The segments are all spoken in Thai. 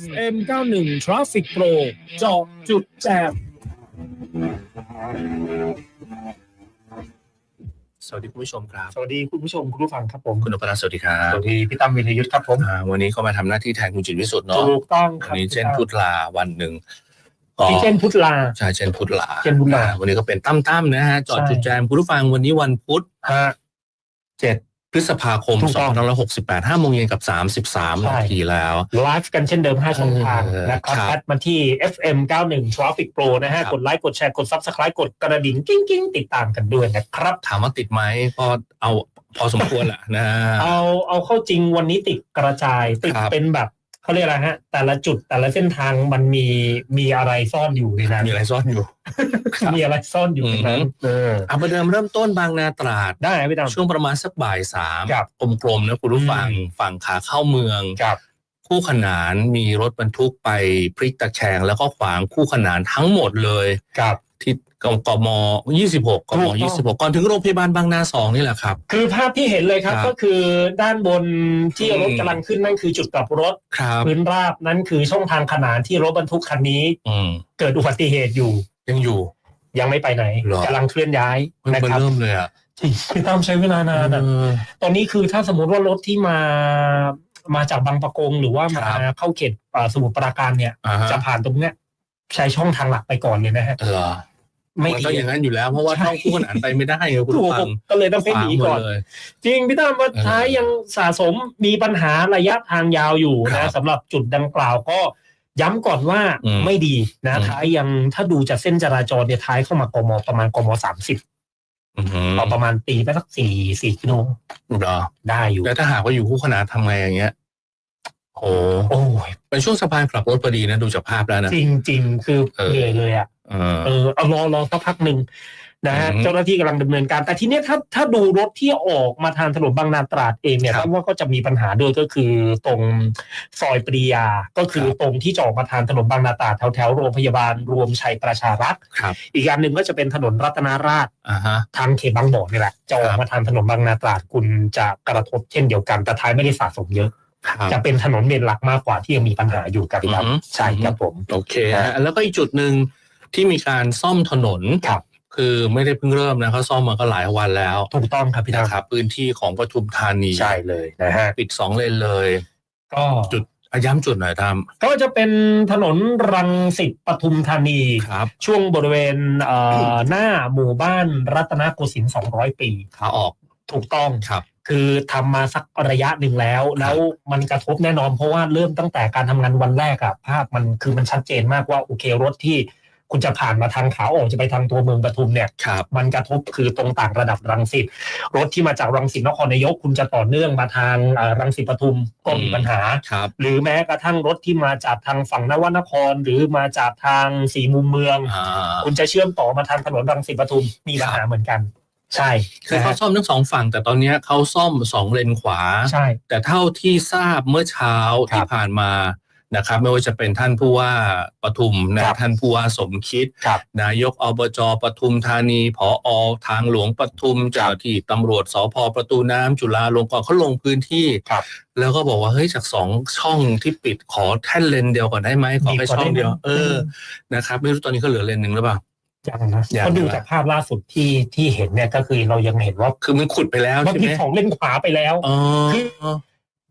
FM 91 Traffic Pro เจาะจุดแจมสวัสดีคุณผู้ชมครับ สวัสดีคุณผู้ชมคุณผู้ฟังครับผมคุณนพรัตน์สวัสดีครับสวัสดีพี่ตั้มวิทยุทธครับผมอ่าวันนี้ก็มาทำหน้าที่แทนคุณจิตรวิสุทธ์เนาะถูกต้องควัรับนนี้เจนพุทธลาวันหนึ่งก็พี่เจนพุทธลา ใช่เจนพุทธลาเจนพุทธลาอ่วันนี้ก็เป็นตั้มตั้มนะฮะจอดใช่ จุดแจมคุณผู้ฟังวันนี้วันพุธฮะเจ็ด พฤษภาคมถูกต้อง 2568 5โมงเย็นกับ 33ใช่นาทีแล้ว ไลฟ์กันเช่นเดิม 5 ช่องทางเออนะครับครับแอดมาที่ FM 91 Traffic Pro นะฮะ ครับ กดไลค์กดแชร์กด Subscribe กดกระดิ่งกิ้งกิ้งติดตามกันด้วยนะครับ ถามว่าติดไหมก็เอาพอสมควรแหละนะฮะเอาเอาเข้าจริงวันนี้ติดกระจายติดครับ เป็นแบบ เขาเรียกอะไรฮะ แต่ละจุดแต่ละเส้นทางมันมีมีอะไรซ่อนอยู่ในนั้นมีอะไรซ่อนอยู่ มีอะไรซ่อนอยู่ในนั้นอืมเออเอาประเดิมเริ่มต้นบางนาตราดได้ไหมพี่ตั้มช่วงประมาณสักบ่ายสามครับกลมๆนะคุณผู้ฟังอืมฝั่งขาเข้าเมืองครับคู่ขนานมีรถบรรทุกไปพลิกตะแคงแล้วก็ขวางคู่ขนานทั้งหมดเลยครับที่ กกม26กถูมกต้อง26ก่อนถึงโรงพยาบาลบางนาสองนี่แหละครับ คือภาพที่เห็นเลยครับ ครับก็คือด้านบนที่อืมรถกำลังขึ้นนั่นคือจุดกลับรถครับ พื้นราบนั่นคือช่องทางขนานที่รถบรรทุกคันนี้ อืมเกิดอุบัติเหตุอยู่ยังอยู่ ยังไม่ไปไหนหรอ กำลังเคลื่อนย้ายเพิ่งนะมาครับเริ่มเลยอะจริงคือต้องใช้เวลานานอะ เออ ตอนนี้คือถ้าสมมติว่ารถที่มามาจากบางประกง หรือว่ามาครับ เข้าเขตอ่าสมุทรปราการเนี่ย อ่าฮะจะผ่านตรงเนี้ยใช้ช่องทางหลักไปก่อนเลยนะฮะ เหรอ ไม่มันก็อย่างนั้นอยู่แล้ว เพราะว่าใช่ต้องคู่ขนานไปไม่ได้ไงคุณถูผู้กฟังก็เลยต้องให้หนีก่อนขวางหมดเลย จริงพี่ตั้มว่าเออท้ายยังสะสมมีปัญหาระยะทางยาวอยู่ครันะบสำหรับจุดดังกล่าวก็ย้ำก่อนว่าอืมไม่ดีนะอืม ท้ายยังถ้าดูจากเส้นจราจรเนี่ยท้ายเข้ามากมประมาณกมสามสิบอือหือเอาประมาณตีไปสักสี่สี่กิโลเหรอได้อยู่ แล้วถ้าหากว่าอยู่คู่ขนานทำไงอย่างเงี้ยโอ้โอ้ยเป็นช่วงสะพานกลับรถพอดีนะดูจากภาพแล้วนะ จริงจริงๆคือเออ เหนื่อยเลยอะ เออเออเอารอรอสักพักหนึ่งนะฮะอืมเจ้าหน้าที่กำลังดำเนินการ แต่ทีเนี้ยถ้าถ้าดูรถที่ออกมาทางถนนบางนาตราดเองเนี่ยครับตั้มว่าก็จะมีปัญหาด้วยก็คือตรงซอยปรียา ก็คือครับตรงที่จะออกมาทางถนนบางนาตราดแถวแถวๆโรงพยาบาลรวมชัยประชารัฐครับอีกอันหนึ่งก็จะเป็นถนนรัตนาราชอ่าฮะทางเขตบางบ่อนี่แหละจะออกมาทางถนนบางนาตราดคุณจะกระทบเช่นเดียวกัน แต่ท้ายไม่ได้สะสมเยอะครับจะเป็นถนนเมนหลักมากกว่าที่ยังมีปัญหาอยู่กับพี่ครับอือฮึใช่ครับผมโอเคฮะแล้วก็อีกจุดหนึ่ง ที่มีการซ่อมถนนครับคือไม่ได้เพิ่งเริ่มนะเขาซ่อมมาก็หลายวันแล้วถูกต้องครับพี่นะดาครับ พื้นที่ของปทุมธานีใช่เลยนะฮะปิดสองเลนเลย ก็จุดอะย้ำจุดหน่อยทก็จะเป็นถนนรังสิตปทุมธานีำครับช่วงบริเวณเอ่อหน้าหมู่บ้านรัตนโกสินทร์200 ปีขาออกถูกต้องครับคือทำมาสักระยะหนึ่งแล้ว แล้วมันกระทบแน่นอนเพราะว่าเริ่มตั้งแต่การทำงานวันแรกอะภาพมันคือมันชัดเจนมากว่าโอเครถที่ คุณจะผ่านมาทางขาออกจะไปทางตัวเมืองปทุมเนี่ยครับมันกระทบคือตรงต่างระดับรังสิตรถที่มาจากรังสิตนครนายก คุณจะต่อเนื่องมาทางเอ่อรังสิตปทุมก็มีอืมปัญหาครับหรือแม้กระทั่งรถที่มาจากทางฝั่งนวนคร หรือมาจากทางสีมุมเมืองอ่าคุณจะเชื่อมต่อมาทางถนนรังสิตปทุมมีปัญหาเหมือนกันใช่คือนะเขาฮะซ่อมทั้งสองฝั่ง แต่ตอนเนี้ยเขาซ่อมสองเลนขวา ใช่ แต่เท่าที่ทราบเมื่อเช้าครับที่ผ่านมา นะครับไม่ว่าจะเป็นท่านผู้ว่าปทุมนะครับท่านผู้ว่าสมคิด ครับ นายกอบจปทุมธานีผอทางหลวงปทุมเจ้าหน้าที่ตำรวจสพประตูน้ำจุฬาลงกรณ์เขาลงพื้นที่ ครับ แล้วก็บอกว่าเฮ้ยจากสองช่องที่ปิดขอแท่นเลนเดียวก่อนได้ไหมขอแค่ช่องเดียวเออนะครับไม่รู้ตอนนี้เขาเหลือเลนหนึ่งหรือเปล่า ยังนะยังก็ดูนะจากภาพล่าสุดที่ที่เห็นเนี่ยก็คือเรายังเห็นว่าคือมันขุดไปแล้วมันใช่มีไหมของเล่นขวาไปแล้ว อ๋อ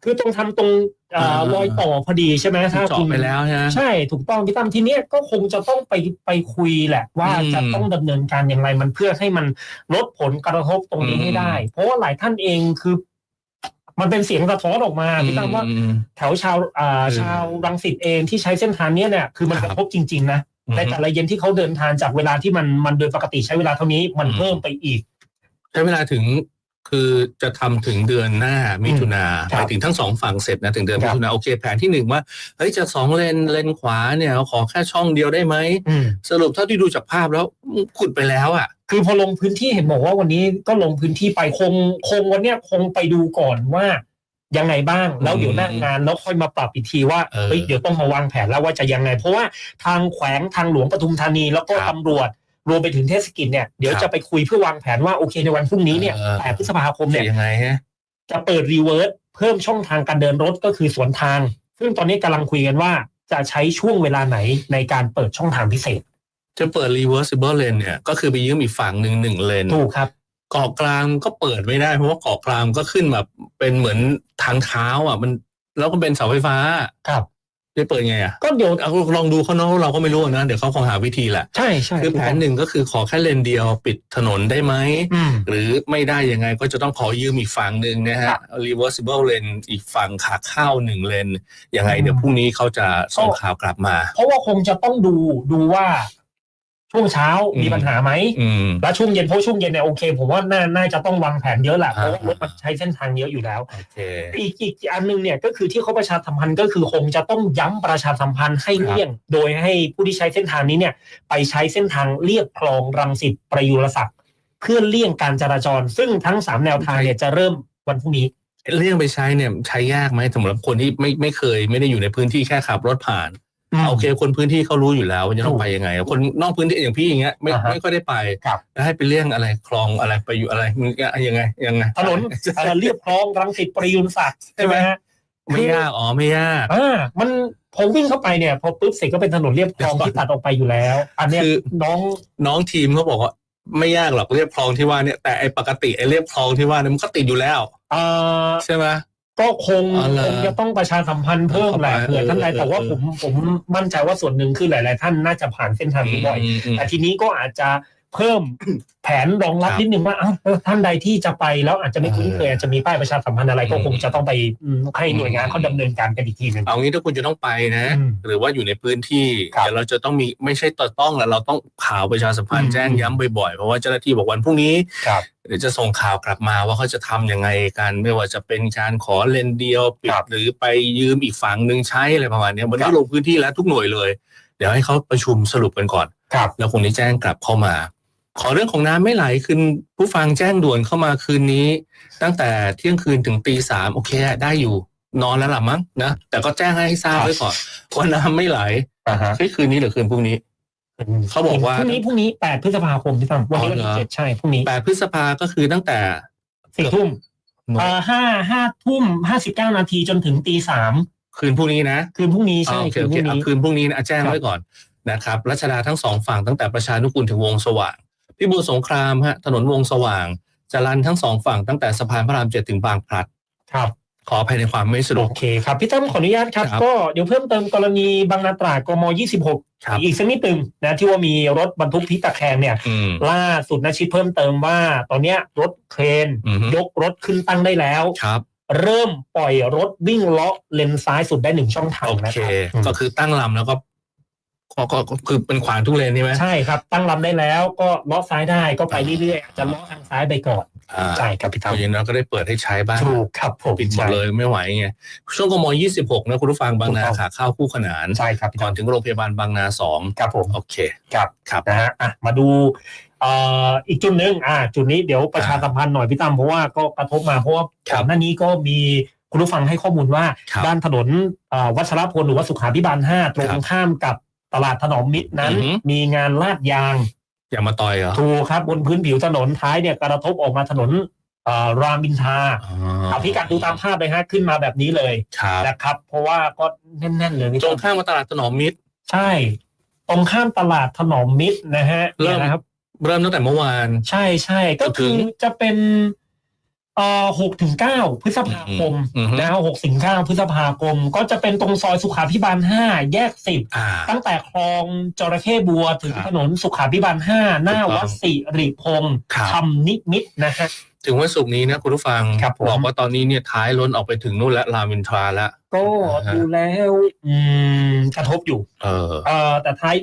คือตรงทำตรงเอ่ออ่ารอยต่อพอดีใช่ไหมถ้าเจาะคุณไปแล้วใช่ไหมใช่ถูกต้องพี่ตั้มทีเนี้ยก็คงจะต้องไปไปคุยแหละ ว่าอืมจะต้องดำเนินการอย่างไรมันเพื่อให้มันลดผลกระทบตรงนี้อืมให้ได้ เพราะว่าหลายท่านเองคือมันเป็นเสียงสะท้อนออกมาพี่ตั้มว่าอืมแถวชาวอ่าเออชาวรังสิตเองที่ใช้เส้นทางเนี้ยเนี่ยคือมันคกรับระทบจริง ๆ นะอืมในแต่ละเย็นที่เขาเดินทางจากเวลาที่มันมันโดยปกติใช้เวลาเท่านี้มันอืมเพิ่มไปอีกใช้เวลาถึง คือจะทำถึงเดือนหน้ามิถุนาครับหมายถึงทั้งสองฝั่งเสร็จนะถึงเดือนคมิรับถุนาโอเคแผนที่หนึ่งว่าเฮ้ยจากสองเลนเลนขวาเนี่ยขอแค่ช่องเดียวได้ไหมอืมสรุปเท่าที่ดูจากภาพแล้วขุดไปแล้วอะ คือพอลงพื้นที่เห็นบอกว่าวันนี้ก็ลงพื้นที่ไปคงคงวันเนี้ยคงไปดูก่อนว่ายังไงบ้างแล้วเดี๋ยวหน้างานแล้วค่อยมาปรับอีกทีว่าเออเฮ้ยเดี๋ยวต้องมาวางแผนแล้วว่าจะยังไง เพราะว่าทางแขวงทางหลวงปทุมธานีแล้วก็ครับตำรวจ รวมไปถึงเทศกิจเนี่ยเดี๋ยวครับจะไปคุยเพื่อวางแผนว่าโอเคในวันพรุ่งนี้เนี่ยเออแปดพฤษภาคมเนี่ยจะยังไงฮะจะเปิดรีเวิร์สเพิ่มช่องทางการเดินรถก็คือสวนทาง ซึ่งตอนนี้กำลังคุยกันว่าจะใช้ช่วงเวลาไหนในการเปิดช่องทางพิเศษ จะเปิด reversible lane เนี่ยก็คือไปยืมอีกฝั่งหนึ่งหนึ่งเลนถูกครับเกาะกลางก็เปิดไม่ได้เพราะว่าเกาะกลางก็ขึ้นแบบเป็นเหมือนทางเท้าอะมันแล้วก็เป็นเสาไฟฟ้าครับ จะเปิดไงอะก็เดี๋ยวเอาลองดูเขาเนาะเราก็ไม่รู้นะเดี๋ยวเขาคงหาวิธีแหละใช่ใช่คือแผนหนึ่งก็คือขอแค่เลนเดียวปิดถนนได้ไหมอืมหรือไม่ได้ยังไงก็จะต้องขอยืมอีกฝั่งหนึ่งนะครัฮะบ reversible lane อีกฝั่งขาเข้าหนึ่งเลนยังไงอืมเดี๋ยวพรุ่งนี้เขาจะส่งข่าวกลับมา เพราะว่าคงจะต้องดูดูว่า ช่วงเช้าอืมมีปัญหาไหมอืมแล้วช่วงเย็นเพราะช่วงเย็นเนี่ยโอเค ผมว่าน่าน่าจะต้องวางแผนเยอะแหละเพอ่าราะว่ารถมันใช้เส้นทางเยอะอยู่แล้วโอเคอีกอีกอันหนึงเนี่ยก็คือที่เขาประชาสัมพันธ์ก็คือคงจะต้องย้ำประชาสัมพันธ์ให้ครับเลี่ยง โดยให้ผู้ที่ใช้เส้นทางนี้เนี่ยไปใช้เส้นทางเลียบคลองรังสิตประยุรศักดิ์เพื่อเลี่ยงการจราจร ซึ่งทั้งสามแนวทางเนี่ยจะเริ่มวันพรุ่งนี้เรื่องไปใช้เนี่ยใช้ยากไหมสำหรับคนที่ไม่ไม่เคย ไม่ได้อยู่ในพื้นที่แค่ขับรถผ่าน โอเค คนพื้นที่เขารู้อยู่แล้วว่าจะต้องไปยังไง คนนอกพื้นที่อย่างพี่อย่างเงี้ยไม่อ่าฮะไม่ค่อยได้ไปครับแล้วให้ไปเรื่องอะไรคลองอะไรไปอยู่อะไรมึงจะยังไงยังไงถนนเอ่อเรียบคลองรังสิตประยุรศักดิ์ใช่ไหมฮะไม่ยากอ๋อไม่ยากอ่ามันพอวิ่งเข้าไปเนี่ยพอปุ๊บเสร็จก็เป็นถนนเรียบคลองที่ตัดออกไปอยู่แล้ว อันเนี้ยคือน้องน้องทีมเขาบอกว่าไม่ยากหรอกเรียบคลองที่ว่าเนี่ยแต่ไอปกติไอเรียบคลองที่ว่าเนี่ยมันก็ติดอยู่แล้วเอ่อใช่ไหม ก็คงอ๋อเหรอคงจะต้องประชาสัมพันธ์เพิ่มแหละเข้าไปเผื่อท่านใดเออแต่ว่าเออผมผมมั่นใจว่าส่วนหนึ่งคือหลาย ๆ ท่านน่าจะผ่านเส้นทางนี้บ่อยมมแต่ทีนี้ก็อาจจะ เพิ่มแผนรองรับครับนิดนึงว่าอ้าวท่านใดที่จะไปแล้วอาจจะไม่คุ้นเคยเออออาจจะมีป้ายประชาสัมพันธ์อะไรก็อืมคงจะต้องไปอืมให้หน่วยงานเขาดำเนินการกันอีกทีหนึ่งเอางี้ถ้าคุณจะต้องไปนะอืมหรือว่าอยู่ในพื้นที่ครับเดี๋ยวเราจะต้องมีไม่ใช่ต่อต้องแล้วเราต้องข่าวประชาสัมพันอืธ์มแจ้งย้ำบ่อยๆเพราะว่าเจ้าหน้าที่บอกวันพรุ่งนี้ครับเดี๋ยวจะส่งข่าวกลับมาว่าเขาจะทำยังไงกันไม่ว่าจะเป็นการขอเลนเดียวปิคดรับหรือไปยืมอีกฝั่งหนึ่งใช้อะไรประมาณเนี้ยวันครันี้บลงพื้นที่แล้วทุกหน่วยเลย เดี๋ยวให้เขาประชุมสรุปกันก่อนครับแล้วคงได้แจ้งกลับเข้ามา ขอเรื่องของน้ำไม่ไหลคืนผู้ฟังแจ้งด่วนเข้ามาคืนนี้ ตั้งแต่เที่ยงคืนถึงตีสามโอเคได้อยู่นอนแล้วล่ะมั้งนะแต่ก็แจ้งให้ทราบไว้ก่อนว่าน้ำไม่ไหลอ่าฮะเฮ้ยคืนนี้หรือคืนพรุ่งนี้เขาบอกว่าพรุ่งนี้พรุ่งนี้แปดพฤษภาคมที่ตั้งวันนี้วันอ๋อเหรที่อเจ็ดใช่พรุ่งนี้แปดพฤษภาก็คือตั้งแต่สี่ทุ่มอ่าห้าห้าทุ่มห้าสิบเก้านาทีจนถึงตีสามคืนพรุ่งนี้นะ คืนพรุ่งนี้ใช่อ่าโอเคคืนโอพเครุ่งอะนี้คืนพรุ่งนี้นะแจ้งครับไว้ก่อนนะครับรัชดาทั้งสองฝั่งตั้งแต่ประชานุกูลถึงวงสว่าง พี่บูรสงครามฮะถนนวงสว่างจรันทั้งสองฝั่งตั้งแต่สะพานพระรามเจ็ดถึงบางพลัดครับขออภัยในความไม่สะดวโอกเคครับพี่ตั้มขออนุญาตครับครับ ก็เดี๋ยวเพิ่มเติมกรณีบางนาตราดกม 26ครับอีกสักนิดหนึ่งนะที่ว่ามีรถบรรทุกพลิกตะแคงเนี่ยอืมล่าสุดนะชิดเพิ่มเติมว่า ตอนเนี้ยรถเครนอือฮึยกรถขึ้นตั้งได้แล้วครับเริ่มปล่อยรถวิ่งเลาะเลนซ้ายสุดได้หนึ่งช่องทางโอนะเคครับก็คือตั้งลำแล้วก็ ก็ก็ก็คือเป็นขวางทุกเลนใช่ไหมใช่ครับ ตั้งลำได้แล้วก็เลาะซ้ายได้ก็ไปเรื่อยๆอาจจะเลาะทางซ้ายไปก่อนอ่าใช่ครับพี่เพตั้มราะอย่างนั้นก็ได้เปิดให้ใช้บ้าง ถูกครับผมปิดหมดเลยไม่ไหวไงช่วงกมยี่สิบหกนะคุณผู้ฟังบางนาถูกต้องขาเข้าคู่ขนาน ใช่ครับพี่ก่ตั้อนมถึงโรงพยาบาลบางนาสองครับผมโอเค ครับครับ นะฮะอะมาดูเอ่ออีกจุดหนึ่งอ่า จุดนี้เดี๋ยวประชาสัมพันธ์หน่อยพี่ตั้มเพราะว่าก็กระทบมาเพราะว่าครับก่อนหน้านี้ก็มีคุณผู้ฟังให้ข้อมูลว่า ครับด้านถนนเอ่อวัชรพลหรือว่าสุขาพิบาลห้าตรงครับ ข้ามกับ ตลาดถนอมมิตรนั้น อือฮึมีงานลาดยางอย่ามาต่อยเหรอถูกครับบนพื้นผิวถนนท้ายเนี่ยกระทบออกมาถนนเอ่อรามอินทราอ๋อเอาพิกัดดูตามภาพเลยฮะขึ้นมาแบบนี้เลยครับนะครับ เพราะว่าก็แน่นๆเลยพี่ตรต้งนข้ามมาตลาดถนอมมิตร ใช่ ตรงข้ามตลาดถนอมมิตรนะฮะเริ่มเนี่ยนะครับ เริ่มตั้งแต่เมื่อวาน ใช่ใช่ก็จนถึคืองจะเป็นเอ่อหกถึงเก้าพฤษภาคมอือฮึนะหกถึงเก้าพฤษภาคม ก็จะเป็นตรงซอยสุขาพิบาลห้าแยกสิบอ่า ตั้งแต่คลองจระเข้บัวถึงครับถนนสุขาพิบาลห้าหน้าถูกต้องวัดสิริพงศ์ครับ ธรรมนิมิตรนะฮะ ถึงวันศุกร์นี้นะคุณผู้ฟังครับผม บอกว่าตอนนี้เนี่ยท้ายล้นออกไปถึงนู่นและรามอินทราแล้วก็อ่าฮะ ดูแล้วอืมกระทบอยู่ เออ เอ่อแต่ท้าย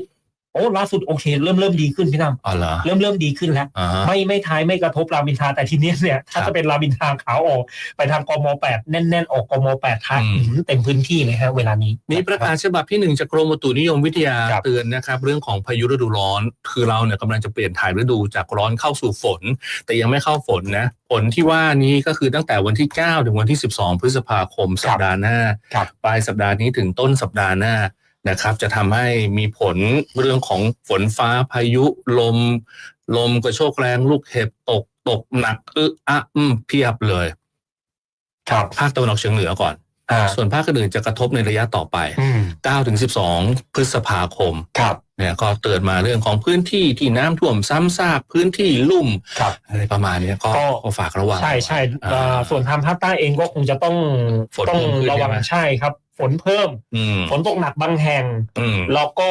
โอ้ล่าสุดโอเค เริ่มเริ่มดีขึ้นพี่ตั้มอ๋อเหรอ เริ่มเริ่มดีขึ้นแล้ว อ่าฮะ ไม่ไม่ท้ายไม่กระทบรามอินทราแต่ทีเนี้ยเนี่ยถ้าครับจะเป็นรามอินทราขาออกไปทางกมแปดแน่นๆ ออกกมแปดท้ายอืม อื้อหือเต็มพื้นที่เลยฮะเวลานี้ มีประกาศฉบับที่หนึ่งจากกรมอุตุนิยมวิทยาครับ เตือนนะครับเรื่องของพายุฤดูร้อน คือเราเนี่ยกำลังจะเปลี่ยนถ่ายฤดูจากร้อนเข้าสู่ฝน แต่ยังไม่เข้าฝนนะฝนที่ว่านี้ก็คือตั้งแต่วันที่ 9 ถึงวันที่ 12 พฤษภาคมสัปดาห์หน้าครับ ปลายสัปดาห์นี้ถึงต้นสัปดาห์หน้า นะครับ จะทำให้มีผลเรื่องของฝนฟ้าพายุลม ลมกระโชกแรงลูกเห็บตกตกหนักอึะอะอืมเพียบเลยครับภาคตะวันออกเฉียงเหนือก่อนอ่าส่วนภาคอื่นๆจะกระทบในระยะต่อไปอืม9ถึง12 พฤษภาคมครับเนี่ยก็เตือนมาเรื่องของพื้นที่ที่น้ำท่วมซ้ำซากพื้นที่ลุ่มครับอะไรประมาณเนี้ยก็ก็ก็ฝากระวัง ใช่ใช่อ่าเอ่อส่วนทางภาคใต้เองก็คงจะต้องฝนต้องเพิ่มขึ้นระวังใช่ไหมใช่ครับ ฝนเพิ่มอืมฝนตกหนักบางแห่งอืมแล้วก็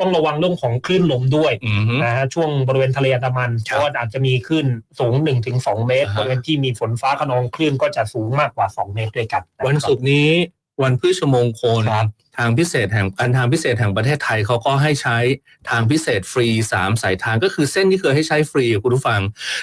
ต้องระวังเรื่องของคลื่นลมด้วยอืมนะฮะช่วงบริเวณทะเลอันดามันครับเพราะว่าอาจจะมีคลื่นสูง 1-2 เมตรอ่าฮะบริเวณที่มีฝนฟ้าขนองคลื่นก็จะสูงมากกว่า 2 เมตรด้วยกันนะครับวันศุกร์นี้ วันพฤชมงคลครับทางพิเศษแห่งการทางพิเศษแห่งประเทศไทยเขาก็ให้ใช้ทางพิเศษฟรีสามสายทางก็คือเส้นที่เคยให้ใช้ฟรีคุณผู้ฟัง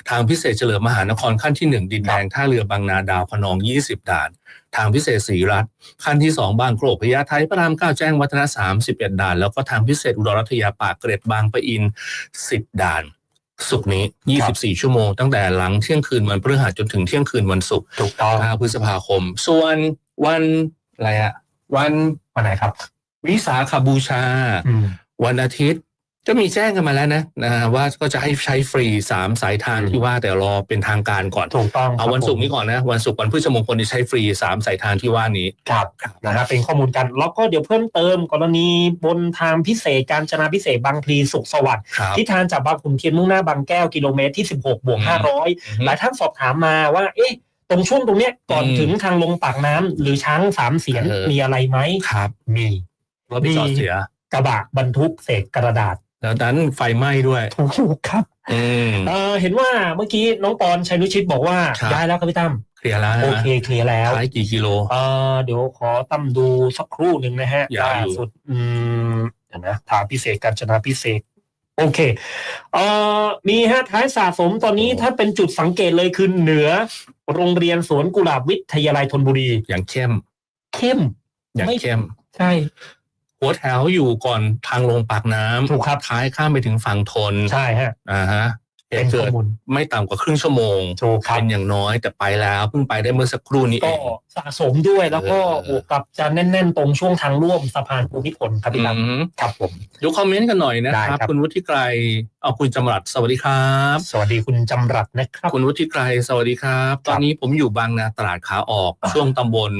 ทางพิเศษเฉลิมมหานครขั้นที่หนึ่งดินแดงท่าเรือบางนาดาวพนอง 20 ด่าน ทางพิเศษศรีรัตน์ขั้นที่สองบางโกรกพญาไทพระรามเก้าแจ้งวัฒนะ31 ด่าน แล้วก็ทางพิเศษอุดรรัตยาปากเกร็ดบางปะอิน 10 ด่านสุกร์นี้ 24 ชั่วโมง ตั้งแต่หลังเที่ยงคืนวันพฤหัสจนถึงเที่ยงคืนวันศุกร์ถูกต้อง9พฤษภาคม ส่วนวัน อะไรอะวันวันไหนครับ วิสาขบูชา อืม วันอาทิตย์ก็มีแจ้งกันมาแล้วนะนะว่าก็จะให้ใช้ฟรีสามสายทางอืม ที่ว่าแต่รอเป็นทางการก่อน ถูกต้องเอาวันศุกร์นี้ครับก่อนนะ วันศุกร์วันพฤชมงคลที่ใช้ฟรีสามสายทางที่ว่านี้ผมครับนะครับเป็นข้อมูลกัน แล้วก็เดี๋ยวเพิ่มเติมกรณีบนทางพิเศษการจนาพิเศษบางพลีสุขสวัสดิ์ครับ ที่ทางจากบางขุนเทียนมุ่งหน้าบางแก้วกิโลเมตรที่ 16บวกอืม 500 หลายท่านสอบถามมาว่า เอ๊ะ ตรงช่วงตรงเนี้ยก่อนอืมถึงทางลงปากน้ำหรือช้างสามเสียนเออ มีอะไรไหมครับ มีรถไปจอดเสีย กระบะบรรทุกเศษกระดาษแล้วนั้นไฟไหม้ด้วย ถูกครับอืม เออเห็นว่าเมื่อกี้น้องปอนชัยนุชิตบอกว่าครับ ย้ายแล้วครับพี่ตั้มเคลียร์แล้วนะโอเคเคลียร์แล้ว ท้ายกี่กิโล เออเดี๋ยวขอตั้มดูสักครู่หนึ่งนะฮะอย่าอยู่ล่สุด อืมเดี๋ยวนะทางพิเศษการจนาพิเศษ โอเค เอ่อ มีฮะท้ายสะสมตอนนี้ถ้าเป็นจุดสังเกตเลยคือเหนือ โรงเรียนสวนกุหลาบวิทยาลัยธนบุรี อย่างเข้ม เข้ม อย่างไม่เข้ม ใช่ หัวแถวอยู่ก่อนทางลงปากน้ำถูกครับท้ายข้ามไปถึงฝั่งทน ใช่ฮะ อ่าฮะ เหเป็นตุข้เกิอดมูลไม่ต่ำกว่าครึ่งชั่วโมงถูกครับเป็นอย่างน้อยแต่ไปแล้วเพิ่งไปได้เมื่อสักครู่นี้เอก็งสะสมด้วยแล้วก็เออบวกกับจะแน่น ๆ ตรงช่วงทางร่วมสะพานภูมิพลครับพี่ตั้มอืมครับผมดูคอมเมนต์กันหน่อยนะได้ครับครับ คุณวุฒิไกรเอาคุณจำรัดสวัสดีครับ สวัสดีคุณจำรัดนะครับ คุณวุฒิไกรสวัสดีครับ ตอนนี้ผมอยู่บางนาตราดขาออกอ่าช่วงตำบล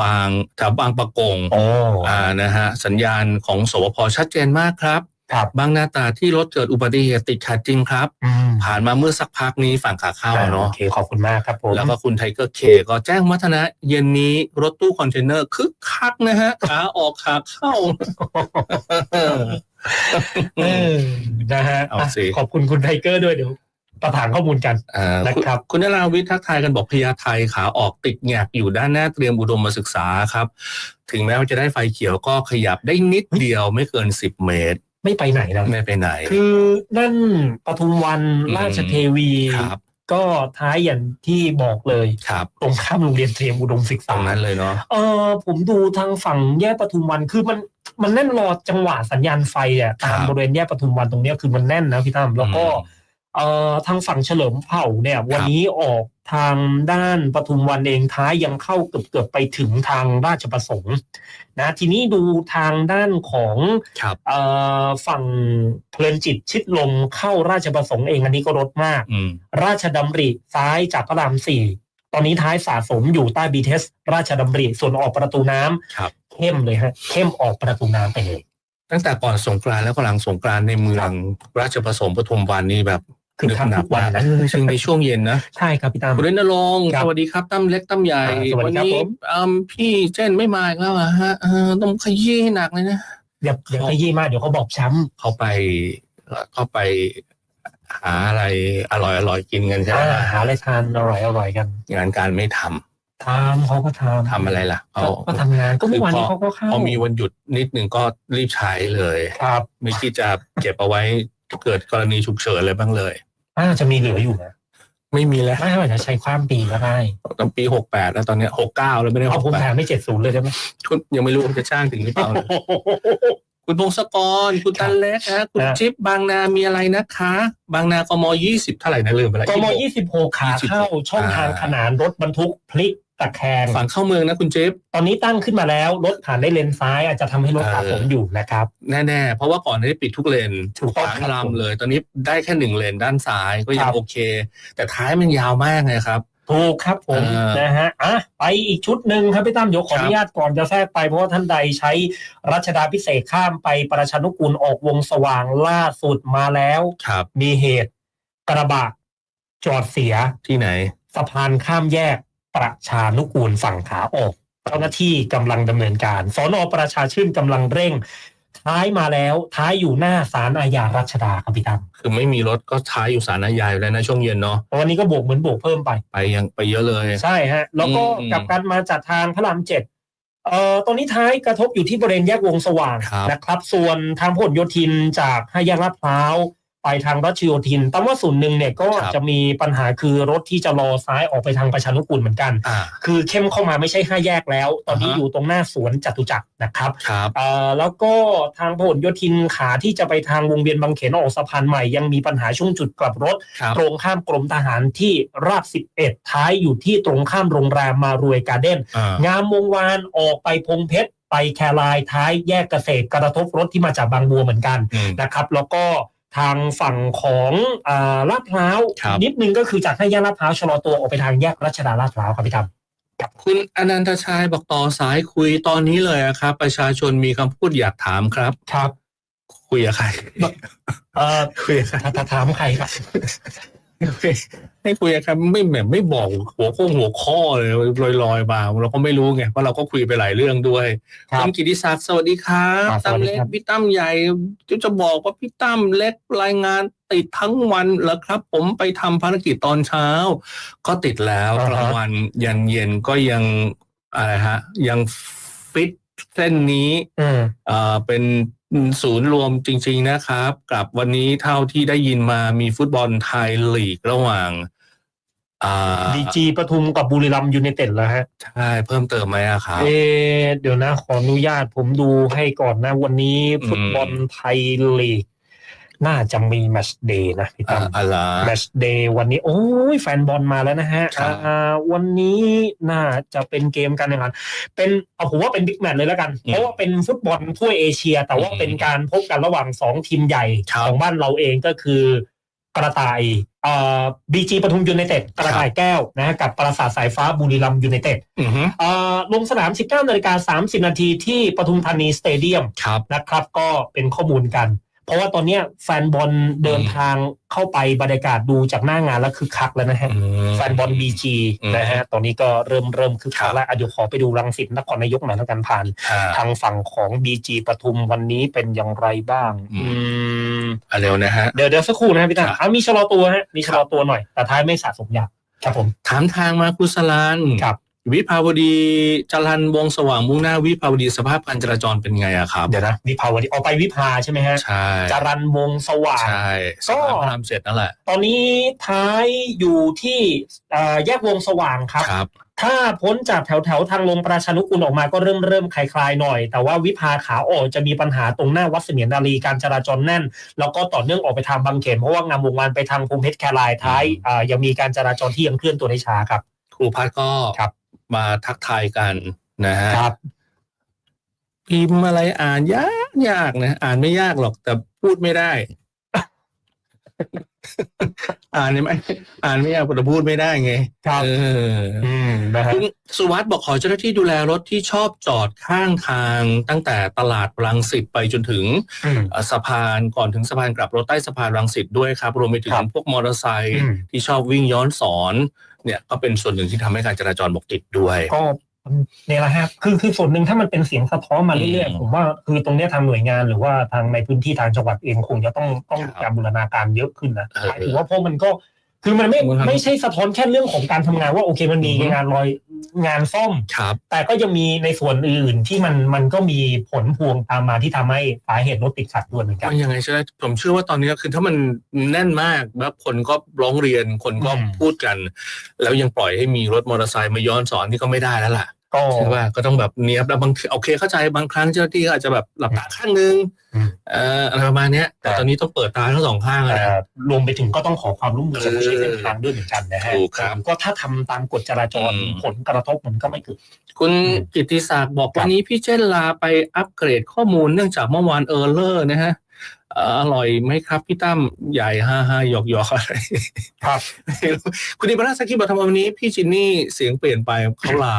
บางแถวบางปะกงโอ้อ่านะฮะสัญญาณของสวพชัดเจนมากครับ ครับบางนาตราดที่รถเกิดอุบัติเหตุติดขัดจริงครับ อืมผ่านมาเมื่อสักพักนี้ฝั่งขาเข้าอะเนาะโอเคขอบคุณมากครับผม แล้วก็คุณไทเกอร์เคก็แจ้งวัฒนะเย็นนี้รถตู้คอนเทนเนอร์คึกคักนะฮะขาออกขาเข้า เออนะฮะเอาสิ อะขอบคุณคุณไทเกอร์ด้วยเดี๋ยวประถานข้อมูลกัน อ่านะครับ คุณนราวิทย์ทักทายกันบอกพญาไทขาออกติดแงกอยู่ด้านหน้าเตรียมอุดมศึกษาครับ ถึงแม้ว่าจะได้ไฟเขียวก็ขยับได้นิดเดียวไม่เกิน 10 เมตร ไม่ไปไหนนะไม่ไปไหน คือนั่นปทุมวันอืมราชเทวีครับก็ท้ายอย่างที่บอกเลยครับตรงข้ามโรงเรียนเตรียมอุดมศึกตษารงนั้นเลยเนาะเออผมดูทางฝั่งแยกปทุมวันคือมันมันแน่นรอจังหวะสัญญาณไฟอะตามบริเวณแยกปทุมวันตรงเนี้ยคือมันแน่นนะพี่ตั้มแล้วก็ เอ่อทางฝั่งเฉลิมเผ่าเนี่ยวันนี้ออกทางด้านปทุมวันเองท้ายยังเข้าเกือบเกือบๆไปถึงทางราชประสงค์นะทีนี้ดูทางด้านของครับเอ่อฝั่งเพลินจิตชิดลมเข้าราชประสงค์เองอันนี้ก็รถมากอืมราชดำริซ้ายจากพระรามสี่ตอนนี้ท้ายสะสมอยู่ใต้บีเทสราชดำริส่วนออกประตูน้ำครับเข้มเลยฮะเข้มออกประตูน้ำไปเลยตั้งแต่ก่อนสงกรานต์แล้วก็หลังสงกรานต์ในเมืองราชประสงค์ปทุมวันนี่แบบ คือคักทุกวันนะซึ่งในช่วงเย็นนะใช่ครับพี่ตั้มคุณเรนรงค์ครับสวัสดีครับตั้มเล็กตั้มใหญ่อ่าสวัสดีครับนี้ผมอืมพี่เจนไม่มาอีกแล้วอะฮะเออต้องขยี้ให้หนักเลยนะอย่าอย่าขยี้มากเดี๋ยวเขาบอกช้ำเขาไปเขาไปหาอะไรอร่อยอร่อยกินกันใช่ไหมอ่าหาอะไรทานอร่อยอร่อยกันงานการไม่ทำทำเขาก็ทำทำอะไรล่ะเขาก็ทำงานก็เมื่อวานนี้เขาก็เข้าพอมีวันหยุดนิดหนึ่งก็รีบใช้เลย ครับ ไม่คิดจะเก็บเอาไว้เกิดกรณีฉุกเฉินอะไรบ้างเลย น่าจะมีเหลืออยู่นะไม่มีแล้วไม่ว่าจะใช้ความปีก็ได้ตั้งปีหกแปดแล้วตอนเนี้หกเก้าแล้วไม่ได้หเอากผมแปแถดมไม่เจ็ดศูนย์เลยได้ไหมคุณยังไม่รู้ว่าจะจ้างถึงหรือเปล่าเลยคุณพงศกร คุณตันเล็กนะคุณครับจิ๊บบางนามีอะไรนะคะ บางนากมยี่สิบเท่าไหร่นะลืมไปแล้วกม26ยี่สิบหกขาเข้า26ช่องทางอ่าขนานรถบรรทุกพลิก ตะแคงฝั่งเข้าเมืองนะคุณจิ๊บตอนนี้ตั้งขึ้นมาแล้วรถผ่านได้เลนซ้ายอาจจะทำให้รถเออสะสมอยู่นะครับแน่ๆเพราะว่าก่อนหนานี้ปิดทุกเลนถูกต้องขวางครับลำเลย ตอนนี้ได้แค่หนึ่งเลนด้านซ้ายก็ยัคงรับโอเค แต่ท้ายมันยาวมากไงครับถูกครับผมอ่านนะฮะอะไปอีกชุดหนึ่งครับพี่ตั้มเดี๋ยวขออนุญาตก่อนจะแทรกไปเพราะว่าท่านใดใช้รัชดาพิเศษกข้ามไปประชานุกูลออกวงสว่างล่าสุดมาแล้วครับมีเหตุกระบะจอดเสียที่ไหนสะพานข้ามแยก ประชานุกูลฝั่งขาออก เจ้าหน้าที่กำลังดำเนินการสอนอประชาชื่นกำลังเร่ง ท้ายมาแล้วท้ายอยู่หน้าศาลอาญารัชดาครับพี่ตั้มคือไม่มีรถก็ท้ายอยู่สารอาญาอยู่แล้วนะช่วงเย็นเนาะวันนี้ก็บวกเหมือนบวกเพิ่มไปไปยังไปเยอะเลย ใช่ฮะ แล้วก็อืมกลับกันมาจากทางพระรามเจ็ดเอ่อตอนนี้ท้ายกระทบอยู่ที่บริเวณแยกวงสว่างครับนะครับ ส่วนทางพหลโยธินจากห้าแยกลาดพร้าว ไปทางรัชโยธินแต่ว่าส่วนหนึ่งเนี่ยก็จะมีปัญหาคือรถที่จะรอซ้ายออกไปทางประชานุกูลเหมือนกันอ่าคือเข้มเข้ามาไม่ใช่ห้าแยกแล้ว ตอนนี้อ่าฮะอยู่ตรงหน้าสวนจตุจักรนะครับครับเอ่อแล้วก็ทางพหลโยธินขาที่จะไปทางวงเวียนบางเขนออกสะพานใหม่ยังมีปัญหาช่วงจุดกลับรถครับตรงข้ามกรมทหารที่ราบ 11 ท้ายอยู่ที่ตรงข้ามโรงแรมมารวยการ์เด้นอ่างามวงวานออกไปพงเพชรไปแครายท้ายแยกเกษตรกระทบรถที่มาจากบางบัวเหมือนกันอืมนะครับ แล้วก็ ทางฝั่งของอ่าลาดพร้าวครับนิดนึงก็คือจากห้าแยกลาดพร้าวชะลอตัวออกไปทางแยกรัชดาลาดพร้าวครับพี่ตั้มคุณอนันตชัยบอกต่อสายคุยตอนนี้เลยอะครับ ประชาชนมีคำพูดอยากถามครับ ครับ คุยกับใครเอ่อคุยกับใครถ้าถ้าถามใครครับ ให้คุยกับใครไม่แบบไม่บอกหัวข้อหัวข้อเลยลอยๆมาเราก็ไม่รู้ไงเพราะเราก็คุยไปหลายเรื่องด้วยครับคุณกิติศักดิ์สวัสดีครับอ่าสตั้วัมสดีเล็กครับพี่ตั้มใหญ่จะจะบอกว่าพี่ตั้มเล็กรายงานติดทั้งวันแล้วครับ ผมไปทำภารกิจตอนเช้า ก็ติดแล้วกลางวันยันเย็นก็ยังอะไรฮะ ยังฟิตเส้นนี้อืมเอ่อเป็น ศูนย์รวมจริง ๆนะครับ กับวันนี้เท่าที่ได้ยินมามีฟุตบอลไทยลีกระหว่างอ่าดีจีปทุมกับบุรีรัมย์ยูไนเต็ดแล้วฮะ ใช่เพิ่มเติมไหมอะครับ เออเดี๋ยวนะ ขออนุญาตผมดูให้ก่อนนะ วันนี้อืมฟุตบอลไทยลีก น่าจะมีแมตช์เดย์นะพี่อ่าตั้มอะไรแมตช์เดย์วันนี้ โอ้ยแฟนบอลมาแล้วนะฮะครับอ่าวันนี้น่าจะเป็นเกมการแข่งขันเป็นเอาผมว่าเป็นบิ๊กแมตช์เลยแล้วกัน เพราะว่าเป็นฟุตบอลถ้วยเอเชีย แต่ว่าเป็นการพบกันระหว่างสองทีมใหญ่ครับของบ้านเราเองก็คือกระต่ายเอ่อบีจีปทุมยูไนเต็ดกระต่ายแก้วนะฮะกับปราสาทสายฟ้าบุรีรัมย์ยูไนเต็ดอือฮึเอ่อลงสนาม 19นาฬิกา30 นาทีที่ปทุมธานีสเตเดียมครับนะครับก็เป็นข้อมูลกัน เพราะว่าตอนเนี้ยแฟนบอลเดินทางเข้าไปบรรยากาศดูจากหน้างานแล้วคือคักแล้วนะฮะอืมแฟนบอลบีจีอืมนะฮะ ตอนนี้ก็เริ่มเริ่มคือคัครักบแล้วอะเดี๋ยวขอไปดูรังสิตนครนายกหน่อยแล้วกันผ่านอ่าทางฝั่งของบีจีปทุมวันนี้เป็นอย่างไรบ้าง อืมอืมอะเร็วนะฮะ เดี๋ยวเดี๋ยวสักครู่นะฮะพี่ตาครับอะมีชะลอตัวฮะ มีชะลอตัวหน่อย แต่ท้ายไม่สะสมยากครับผม ถามทางมาคุณสลันครับ วิภาวดีจรันวงสว่างมุ่งหน้าวิภาวดีสภาพการจราจรเป็นไงอะครับเดี๋ยวนะวิภาวดีเอาไปวิภาใช่ไหมฮะใช่จรันวงศ์สว่าง ใช่สก็ภาพพระรามเจ็ดนั่นแหละตอนนี้ท้ายอยู่ที่เอ่อแยกวงสว่างครับ ครับ ถ้าพ้นจากแถวแถวๆทางลงประชานุกูลออกมาก็เริ่มเริ่มคลายๆหน่อย แต่ว่าวิภาขาออกจะมีปัญหาตรงหน้าวัดเสมียนนารีการจราจรแน่น แล้วก็ต่อเนื่องออกไปทางบางเขนเพราะว่างามวงวานไปทางภูมิเพชรแครายท้ายอ่ายังมีการจราจรที่ยังเคลื่อนตัวได้ช้าครับ ครูพัดก็ครับ มาทักทายกันนะฮะครับพิมพ์อะไรอ่านยากยากนะอ่านไม่ยากหรอกแต่พูดไม่ได้ อ่านไม่อ่านไม่ยากแต่พูดไม่ได้ไงครับเอออืมนะฮะคุณสุวัสด์บอกขอเจ้าหน้าที่ดูแลรถที่ชอบจอดข้างทางตั้งแต่ตลาดรังสิตไปจนถึงอืมเอ่อสะพานก่อนถึงสะพานกลับรถใต้สะพานรังสิตด้วยครับ รวมไปถึงครับพวกมอเตอร์ไซค์อืมที่ชอบวิ่งย้อนสอน เนี่ยก็เป็นส่วนหนึ่งที่ทำให้การจราจรบกติดด้วยก็เนี่ยแหละฮะคือคือส่วนหนึ่งถ้ามันเป็นเสียงสะท้อนมาเรื่อยอืมๆผมว่าคือตรงเนี้ยทางหน่วยงานหรือว่าทางในพื้นที่ทางจังหวัดเองคงจะต้องต้องครับการบูรณาการเยอะขึ้นนะเออหมายถึงว่าเพราะมันก็ คือมันไม่มันทำไม่ใช่สะท้อนแค่เรื่องของการทำงานว่าโอเคมันมีอือฮึงานรอยงานซ่อมครับแต่ก็ยังมีในส่วนอื่นที่มันมันก็มีผลพวงตามมาที่ทำให้สาเหตุรถติดขัดด้วยเหมือนกันมันยังไงใช่ไหมผมเชื่อว่าตอนนี้คือถ้ามันแน่นมากแล้วคนก็ร้องเรียนคนก็อืมพูดกัน แล้วยังปล่อยให้มีรถมอเตอร์ไซค์มาย้อนสอนที่ก็ไม่ได้แล้วล่ะก็ ใช่ป่ะก็ต้องแบบเนี้ยบแล้วบางทีโอเคเข้าใจบางครั้งเจ้าหน้าที่ก็อาจจะแบบหลับตาข้างนึงอืมเอ่ออะไรประมาณเนี้ย แต่ครับตอนนี้ต้องเปิดตาทั้งสองข้างอะแต่นะรวมไปถึงก็ต้องขอความร่วมมือจากผู้ใช้เออเส้นทางด้วยเหมือนกันนะฮะถูกครับก็ถ้าทำตามกฎจราจรอืมผลกระทบมันก็ไม่เกิดคุณอืมกิตติศักดิ์บอกครับวันนี้พี่เจนลาไปอัปเกรดข้อมูลเนื่องจากเมื่อวานเออร์เลอร์นะฮะเอ่ออร่อยไหมครับพี่ตั้มใหญ่ห้าห้าหยอกหยอกอะไรครับ คุณดิบาราสกิบอกทำไมวันนี้พี่จินนี่เสียงเปลี่ยนไปเขาลา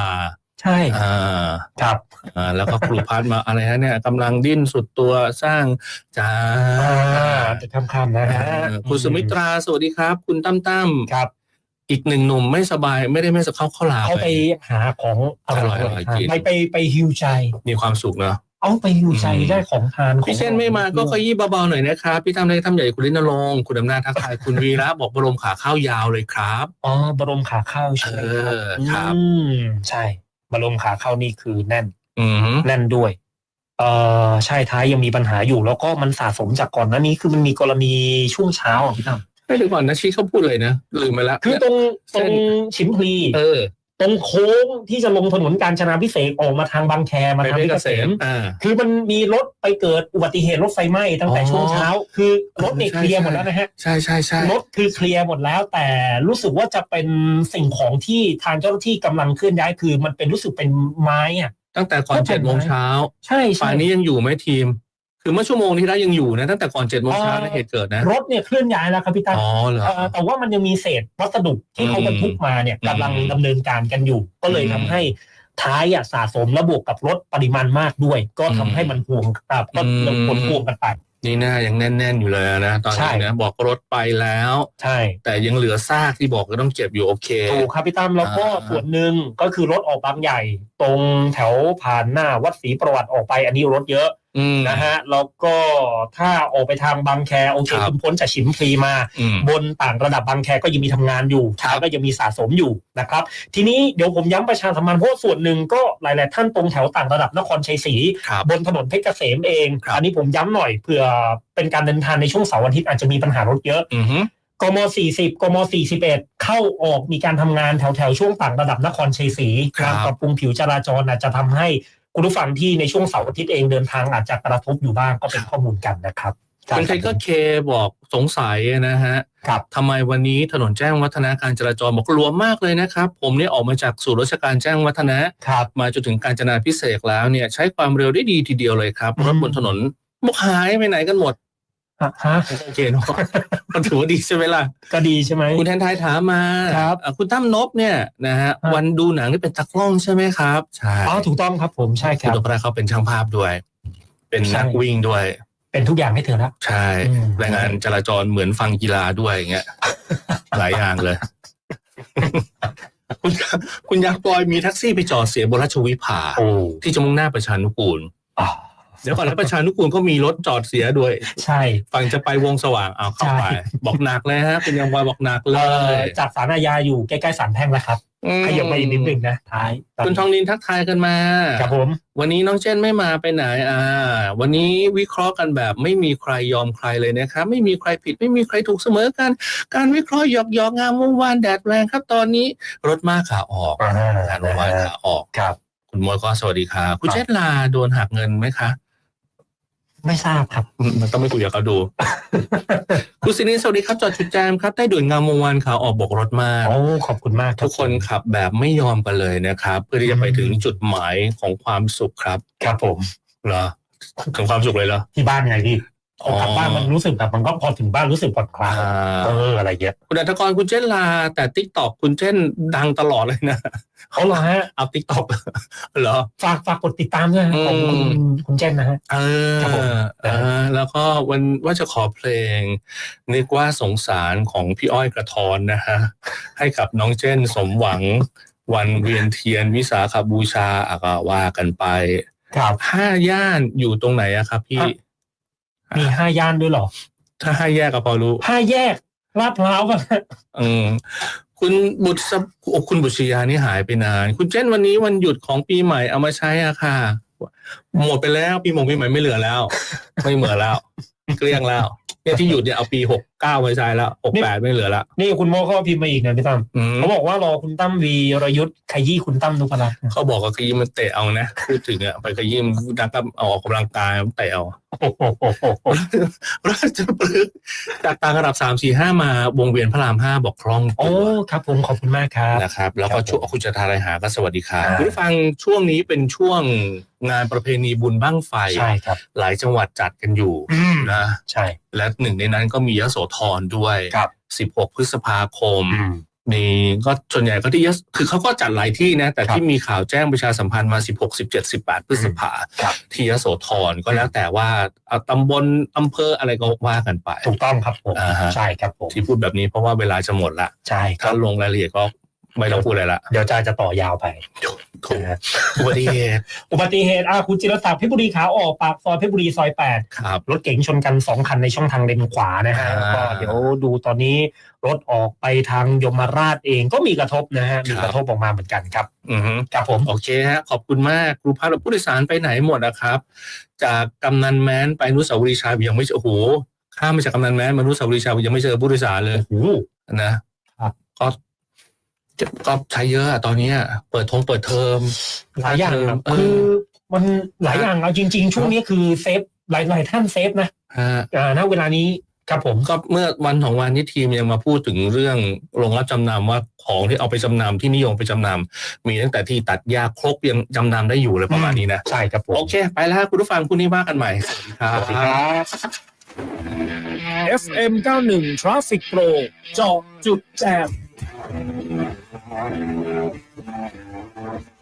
ใช่อ่าครับ อ่าแล้วก็ครูพัดมาอะไรฮะเนี่ยกำลังดิ้นสุดตัวสร้างจ้าอ่าจะทำคำนะฮะเออคุณสุมิตราสวัสดีครับ คุณตั้มตั้มครับ อีกหนึ่งหนุ่มไม่สบายไม่ได้ไม่สะเข้าเข้าลาเขาไปหาของอร่อยอร่อยๆกินไปไปไปฮิวใจ มีความสุขเนาะเอาไปฮิวใจอืมได้ของทานของพี่เช่นไม่มาก็ขยี้เบาๆหน่อยนะครับพี่ตั้มเล็กตั้มใหญ่คุณลินนรงค์คุณอำนาจทักทายคุณวีระบอกบรมขาข้าวยาวเลยครับอ๋อบรมขาเข้าใช่ไหมเออครับอืมใช่ บรมขาเข้านี่คือแน่นอืมแน่นด้วย เออใช่ท้ายยังมีปัญหาอยู่ แล้วก็มันสะสมจากก่อนหน้านี้คือมันมีกรณีช่วงเช้าอะพี่ตั้มไม่เดี๋ยวก่อนนะชี้เขาพูดเลยนะลืมไปแล้วคือตรงตเส้รงนชิมพลีเออ ตรงโค้งที่จะลงถนนการชนาพิเศษกออกมาทางบางแคมาไปทางเพชเพรชเกรษเกษมมอ่า คือมันมีรถไปเกิดอุบัติเหตุรถไฟไหม้ตั้งแต่อ๋อช่วงเช้า คือรถเนี่ยใช่เคลียร์ใช่หมดแล้วนะฮะใช่ใช่ใช่รถคือเคลียร์หมดแล้ว แต่รู้สึกว่าจะเป็นสิ่งของที่ทางเจ้าหน้าที่กำลังเคลื่อนย้ายคือ มันเป็นรู้สึกเป็นไม้อะตั้งแต่ก่อนก็เจ็ดโมงเช้าใช่ป่าใช่นนี้ยังอยู่ไหมทีม คือเมื่อชั่วโมงที่แล้วยังอยู่นะตั้งแต่ก่อนเจ็ดโมงเช้าเอ่อนะเหตุเกิดนะ รถเนี่ยเคลื่อนย้ายแล้วครับพี่ตั้มอ๋อเหรอเอ่อแต่ว่ามันยังมีเศษวัสดุที่เขาอืมบรรทุกมาเนี่ยกำลังอืมดำเนินการกันอยู่ ก็เลยอืมทำให้ท้ายอะสะสมและบวกกับรถปริมาณมากด้วย ก็ทำอืมให้มันห่วงอะก็อืมผลพวงกันไปนี่หน้ายังแน่น ๆ อยู่เลยนะ ตอนใช่นี้นะบอกรถไปแล้ว ใช่ แต่ยังเหลือซากที่บอกก็ต้องเก็บอยู่โอเคถูกครับพี่ตั้มแล้วก็อ่าส่วนหนึ่งก็คือรถออกบางใหญ่ ตรงแถวผ่านหน้าวัดศรีประวัติออกไป อันนี้รถเยอะอืม นะฮะแล้วก็ถ้าออกไปทางบางแคโอเคครับคุณพ้นจากชิมพลีมาอืมบนต่างระดับบางแคก็ยังมีทำงานอยู่ครับก็ยังมีสะสมอยู่นะครับ ทีนี้เดี๋ยวผมย้ำประชาสัมพันธ์เพราะว่าส่วนหนึ่งก็หลาย ๆ ท่านตรงแถวต่างระดับนครชัยศรีครับบนถนนเพชรเกษมเองครับอันนี้ผมย้ำหน่อยเผื่อเป็นการเดินทางในช่วงเสาร์อาทิตย์อาจจะมีปัญหารถเยอะอือฮึกม 40 กม 41 เข้าออกมีการทำงานแถวแถวๆช่วงต่างระดับนครชัยศรีครับการปรับปรุงผิวจราจรอาจจะทำให้ คุณผู้ฟังที่ในช่วงเสาร์อาทิตย์เองเดินทางอาจจะกระทบอยู่บ้างก็เป็นข้อมูลกันนะครับคุณไทเกอร์เคบอกสงสัยนะฮะครับทำไมวันนี้ถนนแจ้งวัฒนะการจราจรบอกรวมมากเลยนะครับ ผมเนี่ยออกมาจากศูนย์ราชการแจ้งวัฒนะครับมาจนถึงการจนาพิเศษกแล้วเนี่ยใช้ความเร็วได้ดีทีเดียวเลยครับอืมรถบนถนนบกหายไปไหนกันหมด ฮะฮะโอเคเนาะมันถือว่าดีใช่ไหมล่ะ ก็ดีใช่ไหม คุณแทนไทยถามมาครับอะคุณตั้มนบเนี่ยนะฮะครับ วันดูหนังนี่เป็นตากล้องใช่ไหมครับ ใช่อ๋อถูกต้องครับผมใช่คคุณรับตพระเขาเป็นช่างภาพด้วย เป็นใช่ นักวิ่งด้วย เป็นทุกอย่างให้เธอแล้ว ใช่อืม รายงานจราจรเหมือนฟังกีฬาด้วยอย่างเงี้ย หลายอย่างเลย คุณคุณยักษ์ปอยมีแท็กซี่ไปจอดเสียบนราชวิภา โอ้ที่จะมุ่งหน้าประชานุกูล อ่าเดี๋ยวก่อนแล้วประชานุกูลก็มีรถจอดเสียด้วย ใช่ฝั่งจะไปวงสว่างเอาเข้าไปใช่บอกหนักเลยฮะคุณยังบอยบอกหนักเลเอ่อยจากสารอาญาอยู่ใกล้ๆศาลแพ่งแล้วครับอืมขยับมาอีกนิดนึงนะท้ายคุณทองนินทักทายกันมาครับผม วันนี้น้องเจนไม่มาไปไหนอ่า วันนี้วิเคราะห์กันแบบไม่มีใครยอมใครเลยนะครับ ไม่มีใครผิดไม่มีใครถูกเสมอกัน การวิเคราะห์หยอกหยอกงามวงวานแดดแรงครับ ตอนนี้รถมากขาออกอ่าการวงวานขาออกครับ คุณมวยก็สวัสดีค่ะคุณครับเจนลาโดนหักเงินไหมคะ ไม่ทราบครับอืมมันต้องไปคุยกับเขาดู คุณสินินสวัสดีครับจอดจุดแจมครับใต้ด่วนงามวงวานขาออกบกรถมากโอ้ขอบคุณมากรับทุกคนขับแบบไม่ยอมกันเลยนะครับ เพื่อที่จะไปถึงจุดหมายของความสุขครับ ครับผมเหรอถึงความสุขเลยเหรอที่บ้านไงพี่ พอกลับอ๋อบ้านมันรู้สึกแบบมันก็พอถึงบ้านรู้สึกผ่อนคลายอ่า เอออะไรเงี้ยคุณอัตกรคุณเจนลา แต่ติ๊กตอกคุณเจนดังตลอดเลยนะ เขาเหรอฮะเอาติ๊กตอก เหรอ ฝากฝากกดติดตามด้วยนะของคุณอืม คุณเจนนะฮะ เออครับผม เออแล้วก็วันว่าจะขอเพลง นึกว่าสงสารของพี่อ้อยกระทอนนะฮะ ให้กับน้องเจนสมหวังวันเวียนเทียนวิสาขบูชาอะก็ว่ากันไปครับ ห้าย่านอยู่ตรงไหนอะครับพี่ฮะ มีห้าย่านด้วยเหรอ ถ้าห้าแยกก็พอรู้ห้าแยกลาดพร้าวป่ะอืมคุณบุตรสะโอ้คุณบุชยานี่หายไปนาน คุณเจนวันนี้วันหยุดของปีใหม่เอามาใช้อะค่ะ หมดไปแล้วปีมงปีใหม่ไม่เหลือแล้ว ไม่เหมือแล้ว เกลี้ยงแล้ว เนี่ยที่หยุดเนี่ยเอาปีหกเก้าไปใช้แล้วหกแปดไม่เหลือแล้วนี่คุณโมเขาพิมพ์มาอีกนะพี่ตั้มอืมเขาบอกว่ารอคุณตั้มวีรยุทธ์ขยี้คุณตั้มนุพรัตน์เขาบอกว่าขยี้มันเตะเอานะพูดถึงอะไปขยี้มันนักก็เอาออกกำลังกายมันเตะเอาโอ้โหโอ้โหโอ้โหราชพฤกษ์จากต่างระดับสามสี่ห้ามาวงเวียนพระรามห้าบอกคล่องโอ้ตัวครับผมขอบคุณมากครับ นะครับ แล้วก็ครับผมช่วงคุณจะทาไรหาก็สวัสดีครับอ่า คุณผู้ฟังช่วงนี้เป็นช่วงงานประเพณีบุญบั้งไฟ ใช่ครับ หลายจังหวัดจัดกันอยู่ อืม นะ ใช่ และหนึ่งในนั้นก็มียโสธรด้วยครับ16พฤษภาคมอืมมีก็ส่วนใหญ่ก็ที่ยโสคือเขาก็จัดหลายที่นะ แต่ครับที่มีข่าวแจ้งประชาสัมพันธ์มา 16 17 18 พฤษภาครับที่ยโสธรก็แล้วแต่ว่าเอาตำบลอำเภออะไรก็ว่ากันไป ถูกต้องครับผมอ่าฮะใช่ครับผมที่พูดแบบนี้เพราะว่าเวลาจะหมดละใช่ครัถ้าบลงรายละเอียดก็ ไม่ต้องพูดอะไรละเดี๋ยวจะจะต่อยาวไปถูกนะฮะอุบัติเหตุอุบัติเหตุอะคุณจิรศักดิ์เพชรบุรีขาออกปากซอยเพชรบุรีซอยแปดครับรถเก๋งชนกันสองคันในช่องทางเลนขวานะฮะอ่าแล้วก็เดี๋ยวดูตอนนี้รถออกไปทางยมราชเองก็มีกระทบนะฮะมีกระทบออกมาเหมือนกันครับ อือฮึครับผมโอเคฮะขอบคุณมากครูพัฒน์ผู้โดยสารไปไหนหมดนะครับ จากกำนันแม้นไปอนุสาวรีย์ชัยยังไม่โอ้โหข้ามมาจากกำนันแม้นมาอนุสาวรีย์ชัยยังไม่เจอผู้โดยสารเลยโอ้โหนะครับก็ ก็ใช้เยอะอะตอนเนี้ยเปิดทงเปิดเทอมหลายอย่างครับเออคือมันหลายอย่างเอาจริง ๆ ช่วงนี้คือเซฟหลายหลายท่านเซฟนะฮะอ่าณเวลานี้ครับผมก็เมื่อวันของวันที่ทีมยังมาพูดถึงเรื่องโรงรับจำนำว่าของที่เอาไปจำนำที่นิยมไปจำนำมีตั้งแต่ที่ตัดยาครกยังจำนำได้อยู่เลยประมาณนี้นะใช่ครับผมโอเค ไปแล้วคุณผู้ฟังคุณนี้ว่ากันใหม่สวัสดีคสรับวัสดีครับ FM 91 Traffic Pro เจาะจุดแจม Thank you.